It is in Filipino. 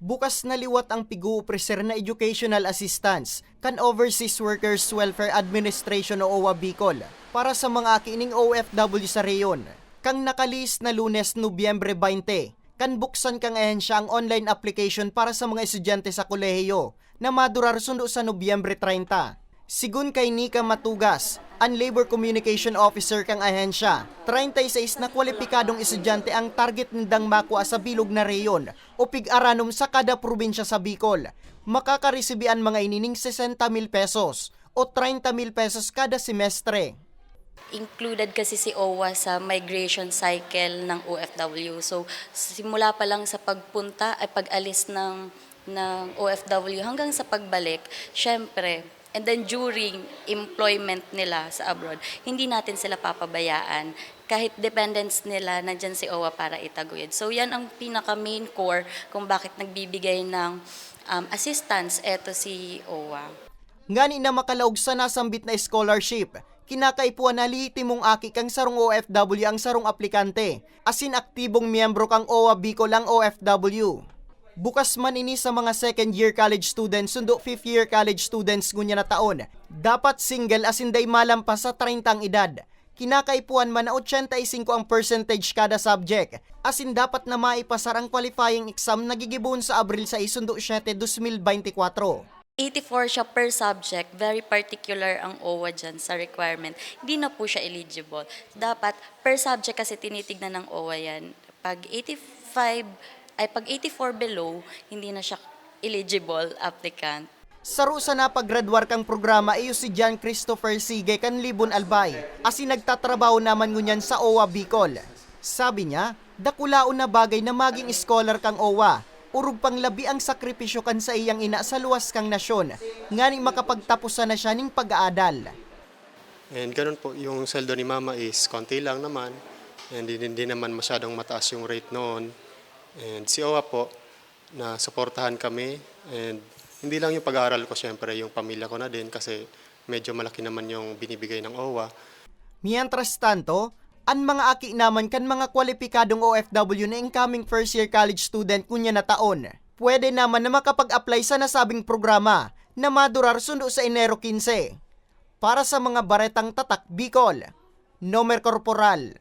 Bukas na liwat ang pigu-preser na educational assistance kan Overseas Workers Welfare Administration o OWA Bicol para sa mga kining OFW sa reyon. Kang nakalis na lunes Nobyembre 20, kan buksan kang ehensya ang online application para sa mga estudyante sa kolehiyo na madurar sundo sa Nobyembre 30. Sigun kay Nika Matugas, ang Labor Communication Officer kang ahensya, 36 na kwalipikadong estudyante ang target nindang makuha sa bilog na reyon o pig-aranom sa kada probinsya sa Bicol. Makakaresibian mga inining 60 mil pesos o 30 mil pesos kada semestre. included kasi si OWA sa migration cycle ng OFW. So simula pa lang sa pagpunta ay pag-alis ng ng OFW hanggang sa pagbalik, syempre, and then during employment nila sa abroad, hindi natin sila papabayaan kahit dependents nila nandyan si OWA para itaguyod. So yan ang pinaka main core kung bakit nagbibigay ng um, assistance eto si OWA. Ngani na makalaog sa nasambit na scholarship, kinakaipuan na lihitimong aki kang sarong OFW ang sarong aplikante, asin aktibong miyembro kang OWA Bicol ang OFW. Bukas man ini sa mga second year college students sundo fifth year college students ngunya na taon. Dapat single asin day malampas sa 30 ang edad. Kinakaipuan man na 85 ang percentage kada subject. Asin dapat na maipasar ang qualifying exam na gigibon sa Abril 6 sundo 7 2024. 84 siya per subject. Very particular ang OWA dyan sa requirement. Hindi na po siya eligible. Dapat per subject kasi tinitignan ng OWA yan. Pag 85, ay pag 84 below, hindi na siya eligible applicant. Saro sa napagradwar kang programa iyo si John Christopher Sige kan Libon Albay, asi nagtatrabaho naman ngunyan sa OWA Bicol. Sabi niya, dakulaon na bagay na maging scholar kang OWA, urug pang labi ang sakripisyo kan sa iyang ina sa luwas kang nasyon, ngani makapagtapusan na siya ning pag-aadal. And ganun po, yung sweldo ni mama is konti lang naman. And hindi, hindi naman masyadong mataas yung rate noon. And si OWA po, na suportahan kami. And hindi lang yung pag-aaral ko, syempre, yung pamilya ko na din kasi medyo malaki naman yung binibigay ng OWA. Mientras tanto, ang mga aki naman kan mga kwalipikadong OFW na incoming first year college student kunya na taon, pwede naman na makapag-apply sa nasabing programa na madurar sundo sa Enero 15. Para sa mga baretang tatak Bicol, Nomer Corporal,